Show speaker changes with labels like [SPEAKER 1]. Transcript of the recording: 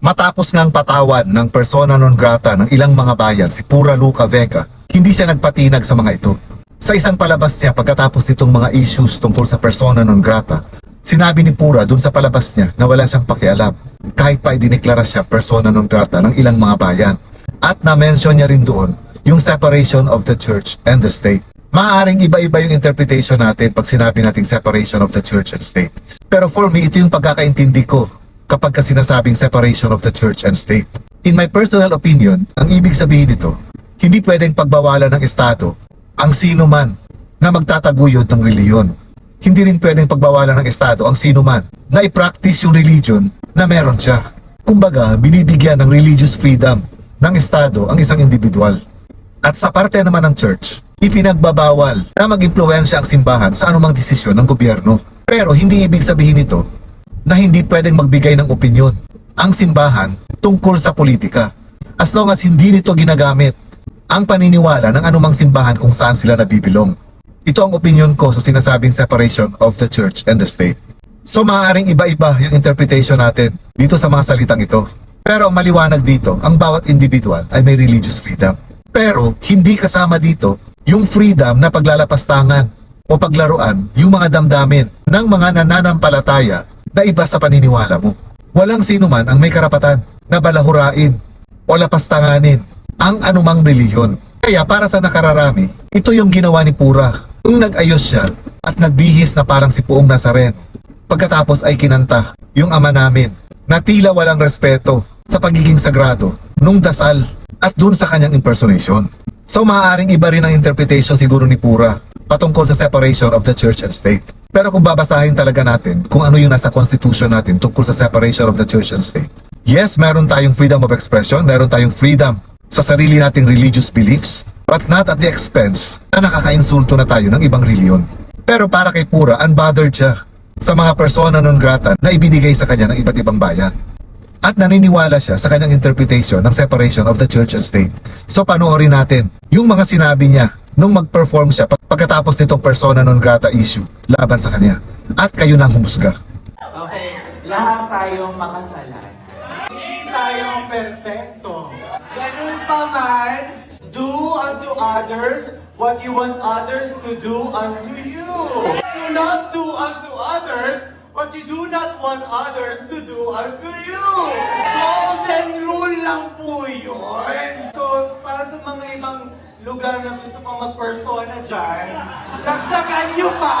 [SPEAKER 1] Matapos ngang patawan ng persona non grata ng ilang mga bayan si Pura Luca Vega, hindi siya nagpatinag sa mga ito. Sa isang palabas niya pagkatapos nitong mga issues tungkol sa persona non grata, sinabi ni Pura dun sa palabas niya na wala siyang pakialam kahit pa idineklara siya persona non grata ng ilang mga bayan. At na-mention niya rin doon yung separation of the church and the state. Maaring iba-iba yung interpretation natin pag sinabi nating separation of the church and state. Pero for me, ito yung pagkakaintindi ko kapag ka sinasabing separation of the church and state. In my personal opinion, ang ibig sabihin nito, hindi pwedeng pagbawalan ng Estado ang sino man na magtataguyod ng reliyon. Hindi rin pwedeng pagbawalan ng Estado ang sino man na i-practice yung religion na meron siya. Kumbaga, binibigyan ng religious freedom ng Estado ang isang individual. At sa parte naman ng church, ipinagbabawal na mag-impluensya ang simbahan sa anumang desisyon ng gobyerno. Pero hindi ibig sabihin nito na hindi pwedeng magbigay ng opinyon ang simbahan tungkol sa politika. As long as hindi nito ginagamit ang paniniwala ng anumang simbahan kung saan sila nabibilong. Ito ang opinion ko sa sinasabing separation of the church and the state. So maaaring iba-iba yung interpretation natin dito sa mga salitang ito. Pero ang maliwanag dito, ang bawat individual ay may religious freedom. Pero hindi kasama dito yung freedom na paglalapastangan o paglaruan yung mga damdamin ng mga nananampalataya na iba sa paniniwala mo. Walang sino man ang may karapatan na balahurain o lapastanganin ang anumang reliyon. Kaya para sa nakararami, ito yung ginawa ni Pura. Nung nag-ayos siya at nagbihis na parang si Puong Nazareno. Pagkatapos ay kinanta yung ama namin na tila walang respeto sa pagiging sagrado nung dasal at dun sa kanyang impersonation. So maaaring iba rin ang interpretation siguro ni Pura patungkol sa separation of the church and state. Pero kung babasahin talaga natin kung ano yung nasa constitution natin tungkol sa separation of the church and state. Yes, meron tayong freedom of expression, meron tayong freedom sa sarili nating religious beliefs, but not at the expense na nakakainsulto na tayo ng ibang reliyon. Pero para kay Pura, unbothered siya sa mga persona non grata na ibinigay sa kanya ng iba't ibang bayan. At naniniwala siya sa kanyang interpretation ng separation of the church and state. So panoorin natin yung mga sinabi niya nung mag-perform siya pag- pagkatapos nitong persona non grata issue laban sa kanya. At kayo nang humusga.
[SPEAKER 2] Okay, lahat tayong makasalanan. Hindi tayo perfecto. Ganun pa man, do unto others what you want others to do unto you. Do not do unto others what you do not want others to do unto you. Golden lugar na gusto pang mag-persona dyan, dagdagan nyo pa